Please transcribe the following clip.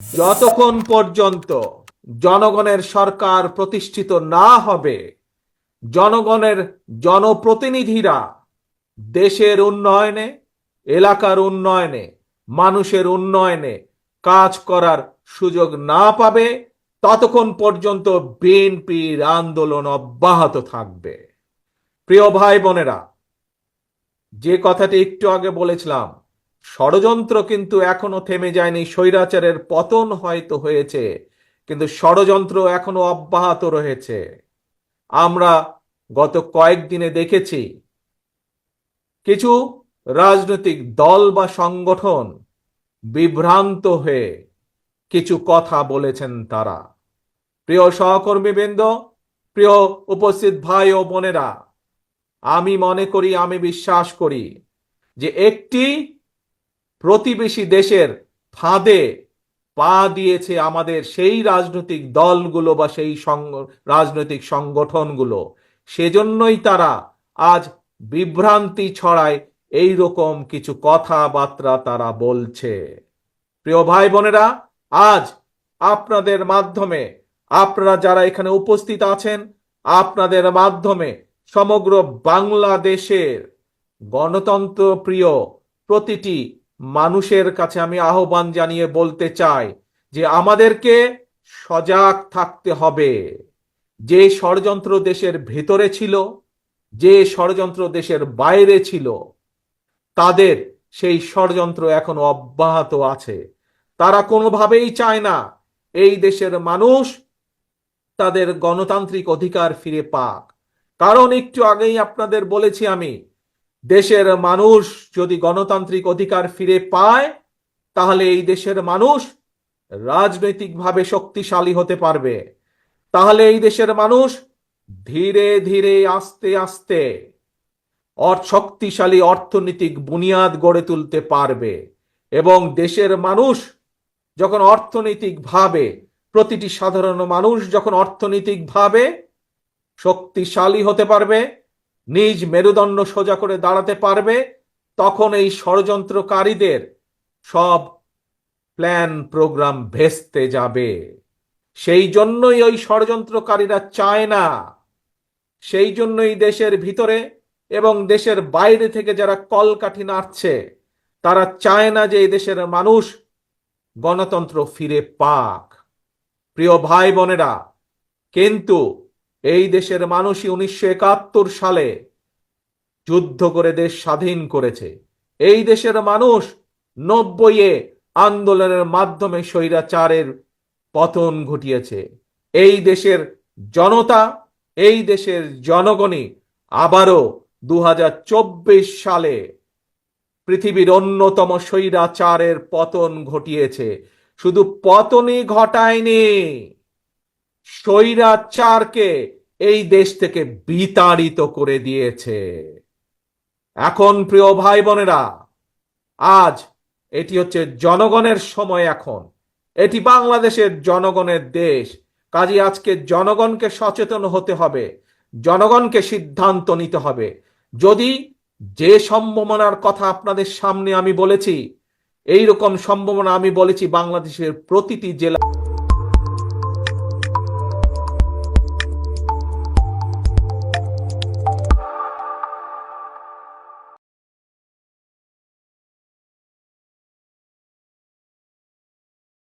যতক্ষণ পর্যন্ত জনগণের সরকার প্রতিষ্ঠিত না হবে, জনগণের জনপ্রতিনিধিরা দেশের উন্নয়নে, এলাকার উন্নয়নে, মানুষের উন্নয়নে কাজ করার সুযোগ না পাবে, ততক্ষণ পর্যন্ত বিএনপির আন্দোলন অব্যাহত থাকবে। প্রিয় ভাই বোনেরা, যে কথাটি একটু আগে বলেছিলাম ষড়যন্ত্র কিন্তু এখনও থেমে যায়নি। স্বৈরাচারের পতন হয়তো হয়েছে, কিন্তু ষড়যন্ত্র এখনও অব্যাহত রয়েছে। আমরা গত কয়েকদিনে দেখেছি কিছু রাজনৈতিক দল বা সংগঠন বিভ্রান্ত হয়ে কিছু কথা বলেছেন তারা। প্রিয় সহকর্মীবৃন্দ, প্রিয় উপস্থিত ভাই ও বোনেরা, আমি মনে করি, আমি বিশ্বাস করি যে একটি প্রতিবেশী দেশের ফাঁদে পা দিয়েছে আমাদের সেই রাজনৈতিক দলগুলো বা সেই রাজনৈতিক সংগঠনগুলো। সেজন্যই তারা আজ বিভ্রান্তি ছড়ায় এই রকম কিছু কথাবার্তা তারা বলছে। প্রিয় ভাই বোনেরা, আজ আপনাদের মাধ্যমে, আপনারা যারা এখানে উপস্থিত আছেন, আপনাদের মাধ্যমে সমগ্র বাংলাদেশের গণতন্ত্র প্রিয় প্রতিটি মানুষের কাছে আমি আহ্বান জানিয়ে বলতে চাই যে আমাদেরকে সজাগ থাকতে হবে। যে ষড়যন্ত্র দেশের ভেতরে ছিল, যে ষড়যন্ত্র দেশের বাইরে ছিল, তাদের সেই ষড়যন্ত্র এখনও অব্যাহত আছে। তারা কোনোভাবেই চায় না এই দেশের মানুষ তাদের গণতান্ত্রিক অধিকার ফিরে পাক। কারণ একটু আগেই আপনাদের বলেছি আমি দেশের মানুষ যদি গণতান্ত্রিক অধিকার ফিরে পায়, তাহলে এই দেশের মানুষ রাজনৈতিকভাবে শক্তিশালী হতে পারবে। তাহলে এই দেশের মানুষ ধীরে ধীরে আস্তে আস্তে শক্তিশালী অর্থনৈতিক বুনিয়াদ গড়ে তুলতে পারবে এবং দেশের মানুষ যখন অর্থনৈতিকভাবে, প্রতিটি সাধারণ মানুষ যখন অর্থনৈতিকভাবে শক্তিশালী হতে পারবে নিজ মেরুদণ্ড সোজা করে দাঁড়াতে পারবে, তখন এই ষড়যন্ত্রকারীদের সব প্ল্যান প্রোগ্রাম ভেস্তে যাবে। সেই জন্যই ওই ষড়যন্ত্রকারীরা চায় না। সেই জন্যই দেশের ভিতরে এবং দেশের বাইরে থেকে যারা কলকাঠি নাড়ছে, তারা চায় না যে এই দেশের মানুষ গণতন্ত্র ফিরে পাক। প্রিয় ভাই বোনেরা, কিন্তু এই দেশের মানুষই উনিশশো একাত্তর সালে যুদ্ধ করে দেশ স্বাধীন করেছে। এই দেশের মানুষ নব্বইয়ে আন্দোলনের মাধ্যমে স্বৈরাচারের পতন ঘটিয়েছে। এই দেশের জনতা, এই দেশের জনগণই আবারও দু হাজার চব্বিশ সালে পৃথিবীর অন্যতম স্বৈরাচারের পতন ঘটিয়েছে। শুধু পতনই ঘটায়নি স্বৈরাচারকে এই দেশ থেকে বিতাড়িত করে দিয়েছে। এখন প্রিয় ভাই বোনেরা, আজ এটি হচ্ছে জনগণের সময় এখন। এটি বাংলাদেশের জনগণের দেশ। কাজে আজকে জনগণকে সচেতন হতে হবে, জনগণকে সিদ্ধান্ত নিতে হবে। যদি যে সম্ভাবনার কথা আপনাদের সামনে আমি বলেছি এই রকম সম্ভাবনা আমি বলেছি বাংলাদেশের প্রতিটি জেলা